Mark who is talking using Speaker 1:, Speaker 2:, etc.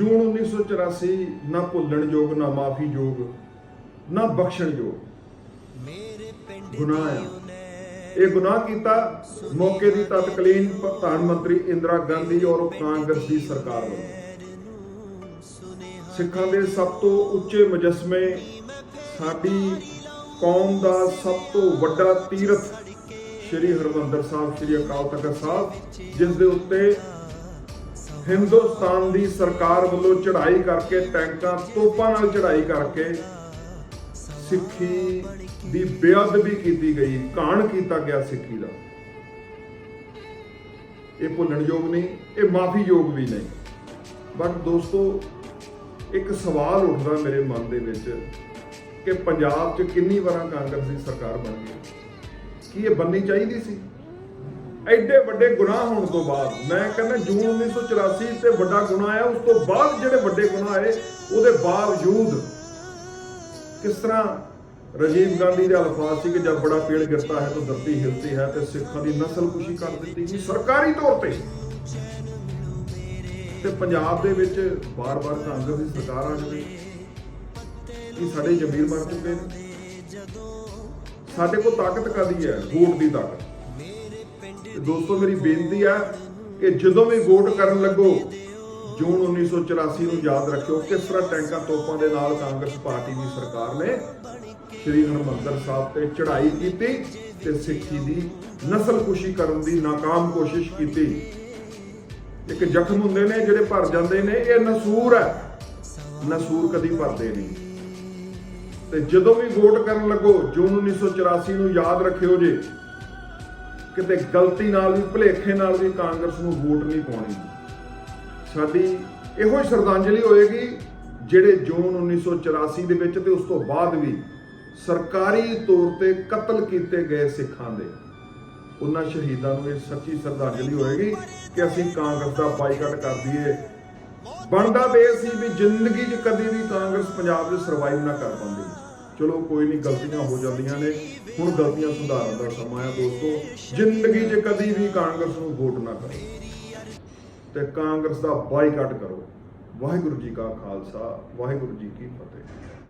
Speaker 1: ਜੂਨ 1984 ਨਾ ਭੁੱਲਣਯੋਗ ਨਾ ਮਾਫੀਯੋਗ ਨਾ ਬਖਸ਼ਣਯੋਗ ਗੁਨਾਹ ਆ। ਇਹ ਗੁਨਾਹ ਕੀਤਾ ਮੌਕੇ ਦੀ ਤਤਕਾਲੀਨ ਪ੍ਰਧਾਨ ਮੰਤਰੀ ਇੰਦਰਾ ਗਾਂਧੀ ਔਰ ਕਾਂਗਰਸ ਦੀ ਸਰਕਾਰ ਵੱਲੋਂ। ਸਿੱਖਾਂ ਦੇ ਸਭ ਤੋਂ ਉੱਚੇ ਮੁਜੱਸਮੇ ਸਾਡੀ ਕੌਮ ਦਾ ਸਭ ਤੋਂ ਵੱਡਾ ਤੀਰਥ ਸ੍ਰੀ ਹਰਮੰਦਰ ਸਾਹਿਬ, ਸ੍ਰੀ ਅਕਾਲ ਤਖਤ ਸਾਹਿਬ, ਜਿਸ ਦੇ ਉੱਤੇ ਹਿੰਦੁਸਤਾਨ ਦੀ ਸਰਕਾਰ ਵੱਲੋਂ ਚੜ੍ਹਾਈ ਕਰਕੇ, ਟੈਂਕਾਂ, ਤੋਪਾਂ ਨਾਲ ਚੜ੍ਹਾਈ ਕਰਕੇ ਸਿੱਖੀ ਦੀ ਬੇਅਦਬੀ ਕੀਤੀ ਗਈ ਕਾਣ ਕੀਤਾ ਗਿਆ ਸਿੱਖੀ ਦਾ। ਇਹ ਭੁੱਲਣਯੋਗ ਨਹੀਂ, ਇਹ ਮਾਫੀਯੋਗ ਵੀ ਨਹੀਂ। ਬਟ ਦੋਸਤੋ, ਇੱਕ ਸਵਾਲ ਉੱਠਦਾ ਮੇਰੇ ਮਨ ਦੇ ਵਿੱਚ ਕਿ ਪੰਜਾਬ 'ਚ ਕਿੰਨੀ ਵਾਰਾਂ ਕਾਂਗਰਸ ਦੀ ਸਰਕਾਰ ਬਣ ਗਈ? ਕੀ ਇਹ ਬੰਨੀ ਚਾਹੀਦੀ ਸੀ? ਐਡੇ ਵੱਡੇ ਗੁਨਾਹ ਹੋਣ ਤੋਂ ਬਾਅਦ, ਮੈਂ ਕਹਿੰਦਾ ਜੂਨ 1984 ਤੇ ਵੱਡਾ ਗੁਨਾਹ ਆਇਆ, ਉਸ ਤੋਂ ਬਾਅਦ ਜਿਹੜੇ ਵੱਡੇ ਗੁਨਾਹ ਆਏ, ਉਹਦੇ ਬਾਵਜੂਦ ਕਿਸ ਤਰ੍ਹਾਂ ਰਾਜੀਵ ਗਾਂਧੀ ਦੇ ਅਲਫਾਜ਼ ਸੀ ਕਿ ਜਦ ਬੜਾ ਪੇੜ ਗਿਰਤਾ ਹੈ ਤਾਂ ਧਰਤੀ ਹਿਲਤੀ ਹੈ ਤੇ ਸਿੱਖਾਂ ਦੀ ਨਸਲ ਨਸਲਕੁਸ਼ੀ ਕਰ ਦਿੱਤੀ ਗਈ ਸਰਕਾਰੀ ਤੌਰ ਤੇ। ਤੇ ਪੰਜਾਬ ਦੇ ਵਿੱਚ ਬਾਰ-ਬਾਰ ਕਾਂਗਰਸ ਦੀ ਸਰਕਾਰ ਆ ਜਾਵੇ ਕਿ ਸਾਡੇ ਜ਼ਮੀਰ ਮਰ ਚੁੱਕੇ ਨੇ? ਸਾਡੇ ਕੋਲ ਤਾਕਤ ਕਾਦੀ ਹੈ? ਵੋਟ ਦੀ ਤਾਕਤ। ਦੋਸਤੋ, ਮੇਰੀ ਬੇਨਤੀ ਹੈ ਕਿ ਜਦੋਂ ਵੀ ਵੋਟ ਕਰਨ ਲੱਗੋ, ਜੂਨ 1984 ਨੂੰ ਯਾਦ ਰੱਖਿਓ ਕਿਸ ਤਰ੍ਹਾਂ ਟੈਂਕਾਂ ਤੋਪਾਂ ਦੇ ਨਾਲ ਕਾਂਗਰਸ ਪਾਰਟੀ ਦੀ ਸਰਕਾਰ ਨੇ ਸ੍ਰੀ ਹਰਿਮੰਦਰ ਸਾਹਿਬ ਤੇ ਚੜ੍ਹਾਈ ਕੀਤੀ ਤੇ ਸਿੱਖੀ ਦੀ ਨਸਲਕੁਸ਼ੀ ਕਰਨ ਦੀ ਨਾਕਾਮ ਕੋਸ਼ਿਸ਼ ਕੀਤੀ। ਇੱਕ ਜ਼ਖਮ ਹੁੰਦੇ ਨੇ ਜਿਹੜੇ ਭਰ ਜਾਂਦੇ ਨੇ, ਇਹ ਨਸੂਰ ਹੈ। ਨਸੂਰ ਕਦੀ ਭਰਦੇ ਨਹੀਂ। ਤੇ ਜਦੋਂ ਵੀ ਵੋਟ ਕਰਨ ਲੱਗੋ, ਜੂਨ 1984 ਨੂੰ ਯਾਦ ਰੱਖਿਓ ਜੇ ਕਿਤੇ ਗਲਤੀ ਨਾਲ ਵੀ, ਭੁਲੇਖੇ ਨਾਲ ਵੀ ਕਾਂਗਰਸ ਨੂੰ ਵੋਟ ਨਹੀਂ ਪਾਉਣੀ। ਸਾਡੀ ਇਹੋ ਹੀ ਸ਼ਰਧਾਂਜਲੀ ਹੋਏਗੀ, ਜਿਹੜੇ ਜੂਨ 1984 ਦੇ ਵਿੱਚ ਤੇ ਉਸ ਤੋਂ ਬਾਅਦ ਵੀ ਸਰਕਾਰੀ ਤੌਰ ਤੇ ਕਤਲ ਕੀਤੇ ਗਏ ਸਿੱਖਾਂ ਦੇ। ਉਹਨਾਂ ਸ਼ਹੀਦਾਂ ਨੂੰ ਇਹ ਸੱਚੀ ਸ਼ਰਧਾਂਜਲੀ ਹੋਏਗੀ ਕਿ ਅਸੀਂ ਕਾਂਗਰਸ ਦਾ ਬਾਈਕਾਟ ਕਰ ਦਈਏ। ਬਣਦਾ ਤੇ ਇਹ ਸੀ ਵੀ ਜ਼ਿੰਦਗੀ 'ਚ ਕਦੀ ਵੀ ਕਾਂਗਰਸ ਪੰਜਾਬ 'ਚ ਸਰਵਾਈਵ ਨਾ ਕਰ ਪਾਉਂਦੀ। ਚਲੋ ਕੋਈ ਨਹੀਂ ਗਲਤੀਆਂ ਹੋ ਜਾਂਦੀਆਂ ਨੇ। ਹੁਣ ਗਲਤੀਆਂ ਸੁਧਾਰਨ ਦਾ ਸਮਾਂ ਹੈ ਦੋਸਤੋ। ਜ਼ਿੰਦਗੀ 'ਚ ਕਦੀ ਵੀ ਕਾਂਗਰਸ ਨੂੰ ਵੋਟ ਨਾ ਕਰੋ। ਤੇ ਕਾਂਗਰਸ ਦਾ ਬਾਈਕਾਟ ਕਰੋ। ਵਾਹਿਗੁਰੂ ਜੀ ਕਾ ਖਾਲਸਾ, ਵਾਹਿਗੁਰੂ ਜੀ ਕੀ ਫਤਿਹ।